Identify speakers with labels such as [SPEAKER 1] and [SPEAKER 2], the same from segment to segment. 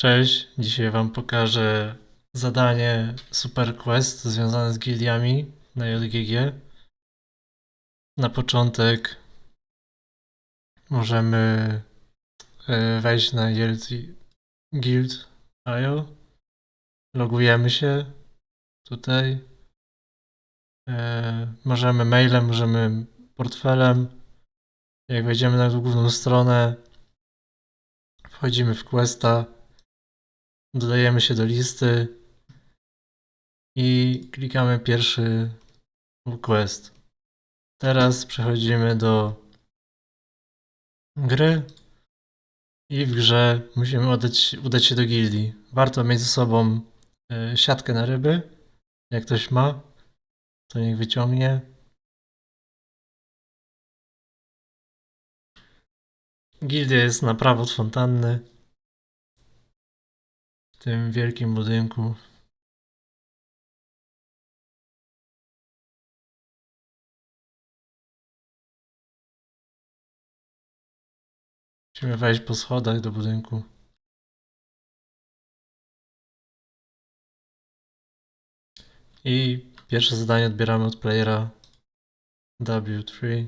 [SPEAKER 1] Cześć, dzisiaj Wam pokażę zadanie Super Quest związane z gildiami na JGG. Na początek możemy e, wejść na Guild- Guild.io. Logujemy się tutaj. E, Możemy mailem, możemy portfelem. Jak wejdziemy na główną stronę, wchodzimy w Questa. Dodajemy się do listy i klikamy pierwszy quest. Teraz przechodzimy do gry i w grze musimy udać, udać się do gildii. Warto mieć ze sobą e, siatkę na ryby. Jak ktoś ma, to niech wyciągnie. Gildia jest na prawo od fontanny w tym wielkim budynku. Musimy wejść po schodach do budynku. I pierwsze zadanie odbieramy od playera W3.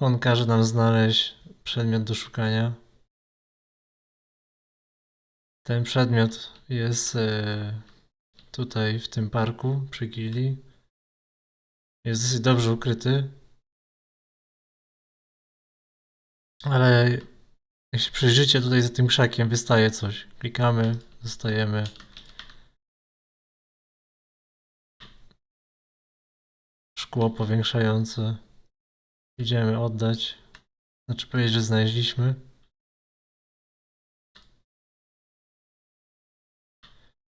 [SPEAKER 1] On każe nam znaleźć przedmiot do szukania. Ten przedmiot jest e, tutaj w tym parku przy gildii. Jest dosyć dobrze ukryty. Ale się przyjrzycie tutaj za tym krzakiem wystaje coś. Klikamy, dostajemy. Szkło powiększające. Idziemy oddać. Znaczy powiedzieć, że znaleźliśmy.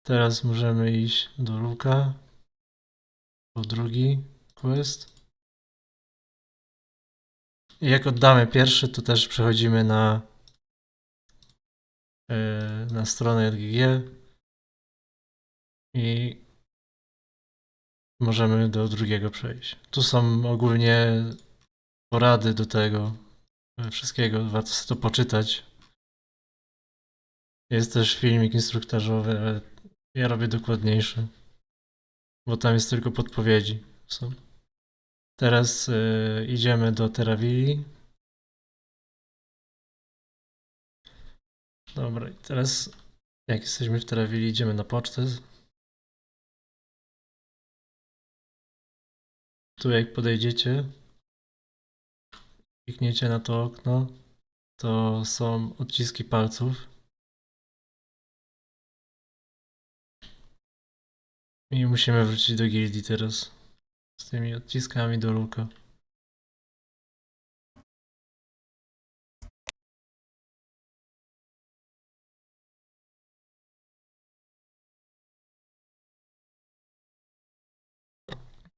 [SPEAKER 1] Teraz możemy iść do Luka. Po drugi quest. I jak oddamy pierwszy, to też przechodzimy na e, na stronę JGG i możemy do drugiego przejść. Tu są ogólnie porady do tego wszystkiego. Warto sobie to poczytać. Jest też filmik instruktażowy, ja robię dokładniejszy, bo tam jest tylko podpowiedzi. Są. Teraz e, idziemy do Terawili. Dobra, i teraz jak jesteśmy w Terawili, idziemy na pocztę. Tu jak podejdziecie, klikniecie na to okno, to są odciski palców. I musimy wrócić do gildii teraz. Z tymi odciskami do luka.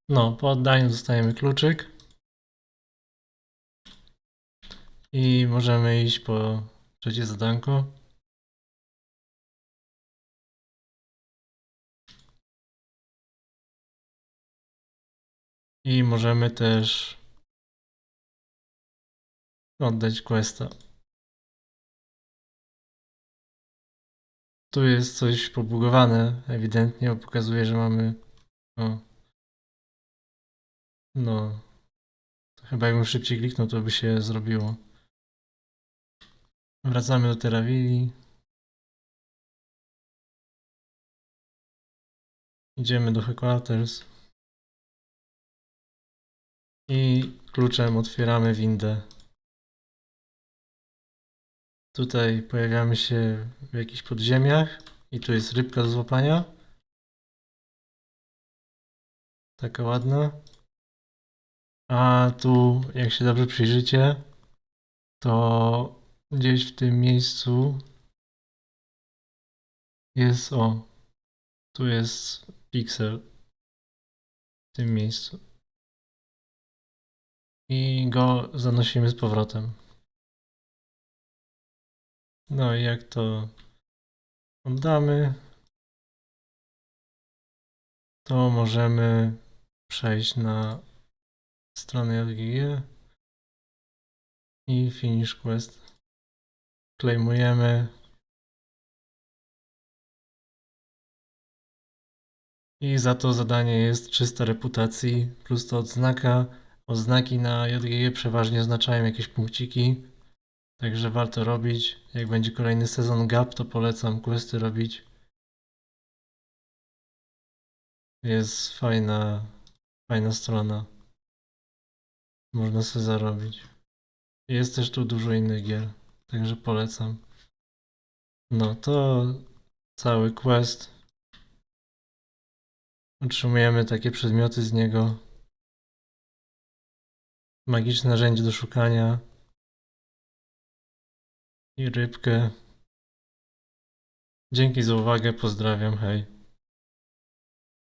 [SPEAKER 1] No, po oddaniu dostajemy kluczyk. I możemy iść po trzecie zadanko. I możemy też oddać questa. Tu jest coś pobugowane, ewidentnie, bo pokazuje, że mamy. O. No. Chyba jakbym szybciej kliknął, to by się zrobiło. Wracamy do Terawili. Idziemy do Headquarters. I kluczem otwieramy windę. Tutaj pojawiamy się w jakichś podziemiach i tu jest rybka do złapania. Taka ładna. A tu, jak się dobrze przyjrzycie, to gdzieś w tym miejscu jest o. Tu jest piksel. W tym miejscu. I go zanosimy z powrotem. No i jak to oddamy, to możemy przejść na stronę JGG i finish quest. Klejmujemy. I za to zadanie jest 300 reputacji, plus to odznaka. Odznaki na JGG przeważnie oznaczają jakieś punkciki, także warto robić. Jak będzie kolejny sezon GAP, to polecam questy robić. Jest fajna, fajna strona. Można sobie zarobić. Jest też tu dużo innych gier, także polecam. No to cały quest. Otrzymujemy takie przedmioty z niego. Magiczne narzędzie do szukania. I rybkę. Dzięki za uwagę, pozdrawiam, hej.